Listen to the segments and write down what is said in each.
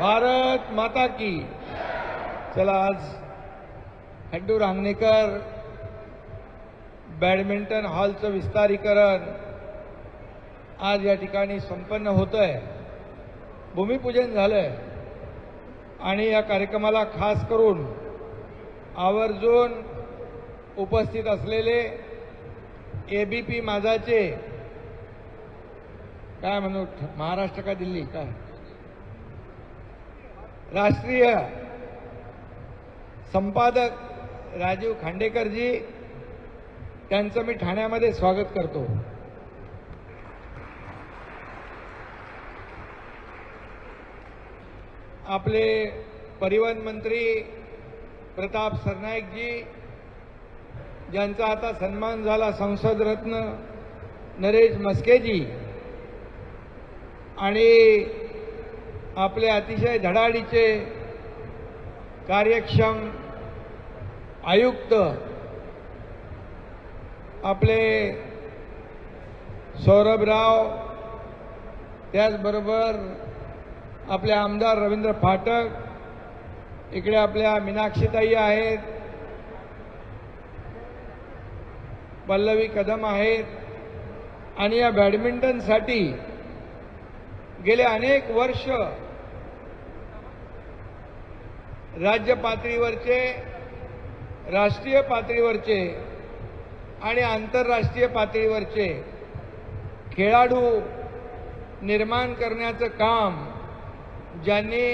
भारत माता की। चला आज खंडू रांगणेकर बॅडमिंटन हॉलचं विस्तारीकरण आज या ठिकाणी संपन्न होतं आहे भूमिपूजन झालं आहे आणि या कार्यक्रमाला खास करून आवर्जून उपस्थित असलेले एबीपी माझाचे काय म्हणू महाराष्ट्र का दिल्ली? काय? राष्ट्रीय संपादक राजीव खांडेकरजी त्यांचं मी ठाण्यामध्ये स्वागत करतो. आपले परिवहन मंत्री प्रताप सरनाईकजी ज्यांचा आता सन्मान झाला संसद रत्न नरेश मस्केजी आणि आपले अतिशय धडाडीचे कार्यक्षम आयुक्त आपले सौरभराव त्याचबरोबर आपले आमदार रवींद्र फाटक इकडे आपल्या मीनाक्षीताई आहेत पल्लवी कदम आहेत आणि या बॅडमिंटनसाठी गेले अनेक वर्ष राज्य पातळीवरचे राष्ट्रीय पातळीवरचे आणि आंतरराष्ट्रीय पातळीवरचे खेळाडू निर्माण करण्याचं काम ज्यांनी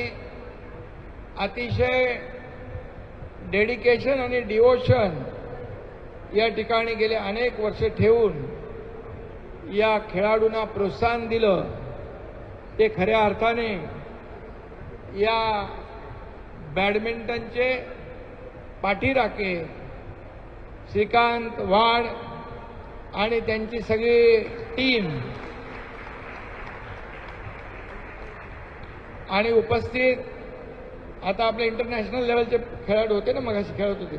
अतिशय डेडिकेशन आणि डिवोशन या ठिकाणी गेले अनेक वर्ष ठेवून या खेळाडूंना प्रोत्साहन दिलं ते खऱ्या अर्थाने या बॅडमिंटनचे पाठीराखे श्रीकांत वाड आणि त्यांची सगळी टीम. आणि उपस्थित आता आपले इंटरनॅशनल लेवलचे खेळाडू होते ना मगाशी खेळत होते.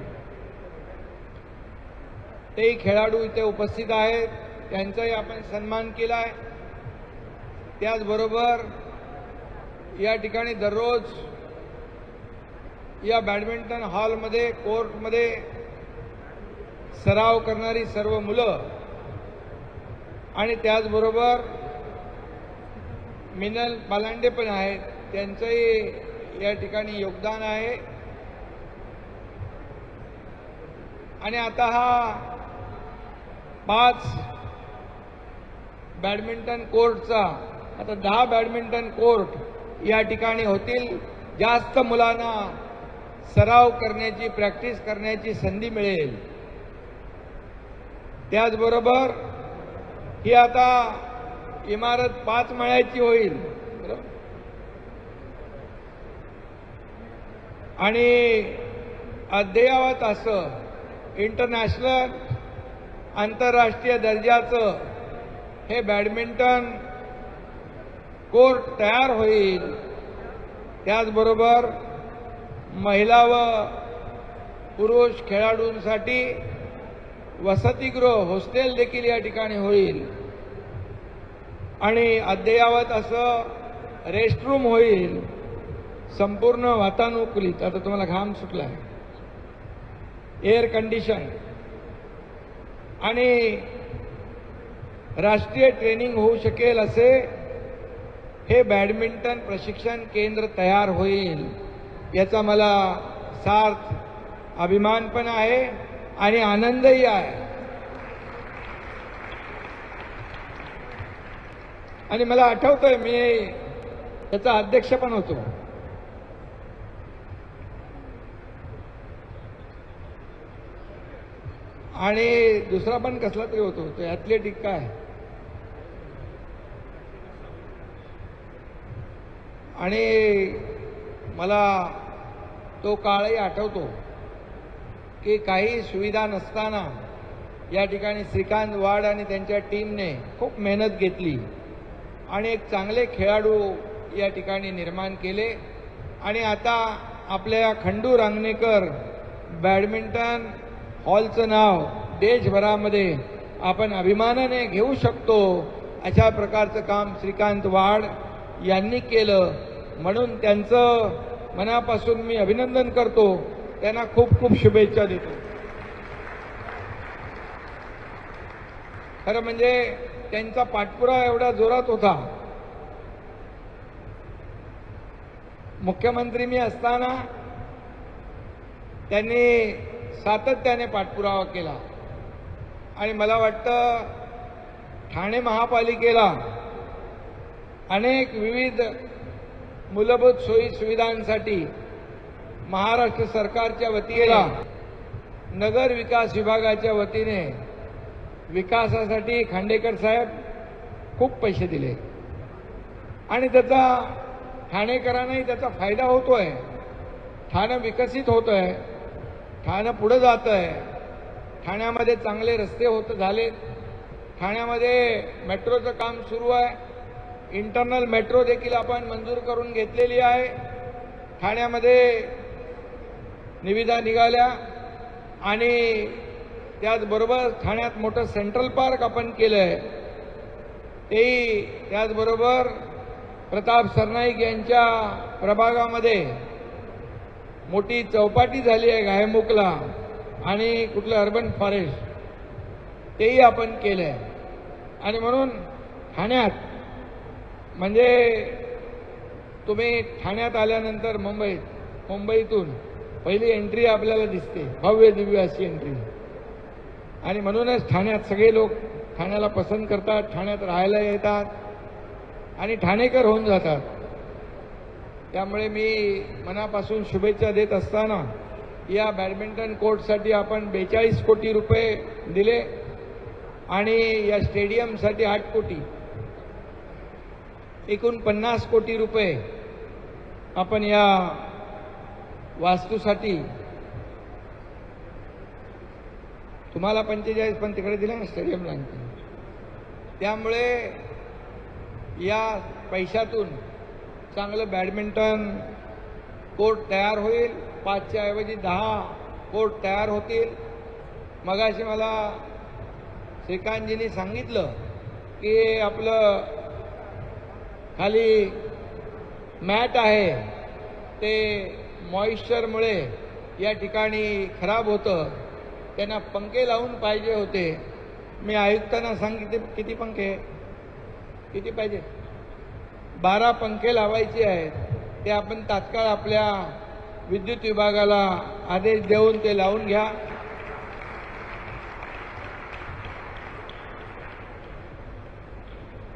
तेही खेळाडू इथे उपस्थित आहेत त्यांचाही आपण सन्मान केला आहे त्याचबरोबर या ठिकाणी दररोज या बॅडमिंटन हॉलमध्ये कोर्टमध्ये सराव करणारी सर्व मुलं आणि त्याचबरोबर मिनल पालांडे पण आहेत. त्यांचंही या ठिकाणी योगदान आहे. आणि आता हा पाच बॅडमिंटन कोर्टचा आता दहा बॅडमिंटन कोर्ट या ठिकाणी होतील. जास्त मुलांना सराव करण्याची प्रॅक्टिस करण्याची संधी मिळेल. त्याचबरोबर ही आता इमारत पाच मळ्याची होईल आणि अद्ययावत असं इंटरनॅशनल आंतरराष्ट्रीय दर्जाचं हे बॅडमिंटन कोर्ट तयार होईल. त्याचबरोबर महिला व पुरुष खेळाडूंसाठी वसतिगृह हॉस्टेल देखील या ठिकाणी होईल. आणि अद्ययावत असं रेस्टरूम होईल संपूर्ण वातानुकूलित. आता तुम्हाला घाम सुटला आहे एअर कंडिशन आणि राष्ट्रीय ट्रेनिंग होऊ शकेल असे हे बॅडमिंटन प्रशिक्षण केंद्र तयार होईल. याचा मला सार्थ अभिमान पण आहे आणि आनंदही आहे. आणि मला आठवतंय मी त्याचा अध्यक्ष पण होतो. आणि दुसरा पण कसला तरी होतो तो ॲथलेटिक काय? आणि मला तो काळही आठवतो की काही सुविधा नसताना या ठिकाणी श्रीकांत वाड आणि त्यांच्या टीमने खूप मेहनत घेतली आणि एक चांगले खेळाडू या ठिकाणी निर्माण केले. आणि आता आपल्या खंडू रांगणेकर बॅडमिंटन हॉलचं नाव देशभरामध्ये आपण अभिमानाने घेऊ शकतो अशा प्रकारचं काम श्रीकांत वाड यांनी केलं. म्हणून त्यांचं मनापासून मी अभिनंदन करतो. त्यांना खूप खूप शुभेच्छा देतो. खरं म्हणजे त्यांचा पाठपुरावा एवढा जोरात होता. मुख्यमंत्री मी असताना त्यांनी सातत्याने पाठपुरावा केला. आणि मला वाटतं ठाणे महापालिकेला अनेक विविध मूलभूत सोयी सुविधांसाठी महाराष्ट्र सरकारच्या वतीला नगर विकास विभागाच्या वतीने विकासासाठी खांडेकर साहेब खूप पैसे दिले. आणि त्याचा ठाणेकरांनाही त्याचा फायदा होतोय. ठाणं विकसित होतंय. ठाणं पुढं जात आहे ठाण्यामध्ये चांगले रस्ते होत झालेत. ठाण्यामध्ये मेट्रोचं काम सुरू आहे. इंटरनल मेट्रो देखील आपण मंजूर करून घेतलेली आहे. ठाण्यामध्ये निविदा निघाल्या आणि त्याचबरोबर ठाण्यात मोठं सेंट्रल पार्क आपण केलं आहे तेही त्याचबरोबर प्रताप सरनाईक यांच्या प्रभागामध्ये मोठी चौपाटी झाली आहे गायमुखला आणि कुठलं अर्बन फॉरेस्ट तेही आपण केलं आहे आणि म्हणून ठाण्यात म्हणजे तुम्ही ठाण्यात आल्यानंतर मुंबईत मुंबईतून पहिली एंट्री आपल्याला दिसते भव्य दिव्य अशी एंट्री आणि म्हणूनच ठाण्यात सगळे लोक ठाण्याला पसंत करतात ठाण्यात राहायला येतात आणि ठाणेकर होऊन जातात. त्यामुळे मी मनापासून शुभेच्छा देत असताना या बॅडमिंटन कोर्टसाठी आपण बेचाळीस कोटी रुपये दिले आणि या स्टेडियमसाठी आठ कोटी. एकूण पन्नास कोटी रुपये आपण या वास्तूसाठी तुम्हाला पंचेचाळीस पण तिकडे दिलं ना स्टेडियमला त्यामुळे या पैशातून चांगलं बॅडमिंटन कोर्ट तयार होईल. पाचच्या ऐवजी दहा कोर्ट तयार होतील. मगाशी मला श्रीकांतजींनी सांगितलं की आपलं खाली मॅट आहे. ते मॉइश्चरमुळे या ठिकाणी खराब होतं. त्यांना पंखे लावून पाहिजे होते. मी आयुक्तांना सांगितले किती पंखे? किती पाहिजे? बारा पंखे लावायचे आहेत. ते आपण तात्काळ आपल्या विद्युत विभागाला आदेश देऊन ते लावून घ्या.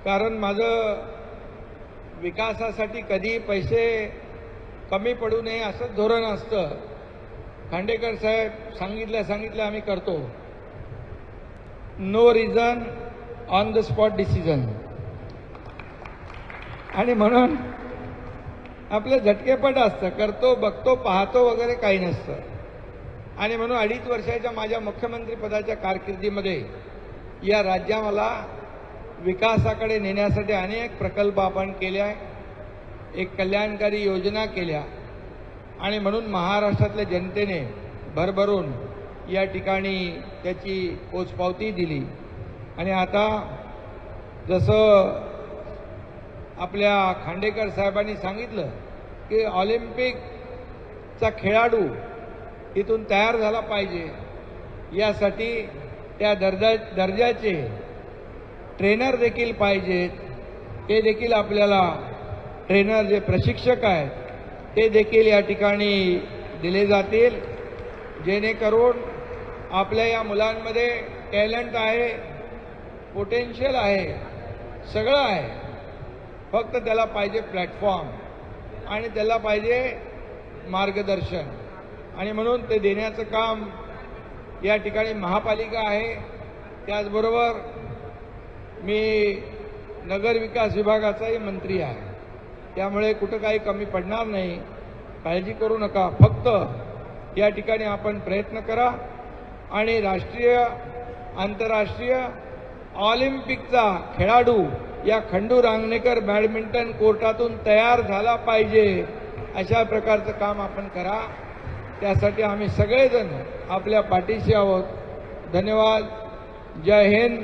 कारण माझं विकासासाठी कधी पैसे कमी पडू नये असंच धोरण असतं. खांडेकर साहेब सांगितलं सांगितलं आम्ही करतो. No reason on the spot decision आणि म्हणून आपलं झटकेपट असतं. करतो बघतो पाहतो वगैरे काही नसतं. आणि म्हणून अडीच वर्षाच्या माझ्या मुख्यमंत्रीपदाच्या कारकिर्दीमध्ये या राज्याला विकासाकडे नेण्यासाठी अनेक प्रकल्प आपण केले आहे. एक कल्याणकारी योजना केल्या. आणि म्हणून महाराष्ट्रातल्या जनतेने भरभरून या ठिकाणी त्याची पोचपावती दिली. आणि आता जसं आपल्या खांडेकर साहेबांनी सांगितलं की ऑलिम्पिकचा खेळाडू इथून तयार झाला पाहिजे. यासाठी त्या दर्जा दर्जाचे ट्रेनर देखील पाहिजेत. ते देखील आपल्याला ट्रेनर जे प्रशिक्षक आहेत ते देखील या ठिकाणी दिले जातील. जेणेकरून आपल्या या मुलांमध्ये टॅलेंट आहे पोटेन्शियल आहे सगळं आहे. फक्त त्याला पाहिजे प्लॅटफॉर्म आणि त्याला पाहिजे मार्गदर्शन. आणि म्हणून ते देण्याचं काम या ठिकाणी महापालिका आहे. त्याचबरोबर मी नगरविकास विभागाचाही मंत्री आहे. त्यामुळे कुठं काही कमी पडणार नाही. काळजी करू नका. फक्त या ठिकाणी आपण प्रयत्न करा आणि राष्ट्रीय आंतरराष्ट्रीय ऑलिम्पिकचा खेळाडू या खंडू रांगणेकर बॅडमिंटन कोर्टातून तयार झाला पाहिजे. अशा प्रकारचं काम आपण करा. त्यासाठी आम्ही सगळेजण आपल्या पाठीशी आहोत. धन्यवाद. जय हिंद.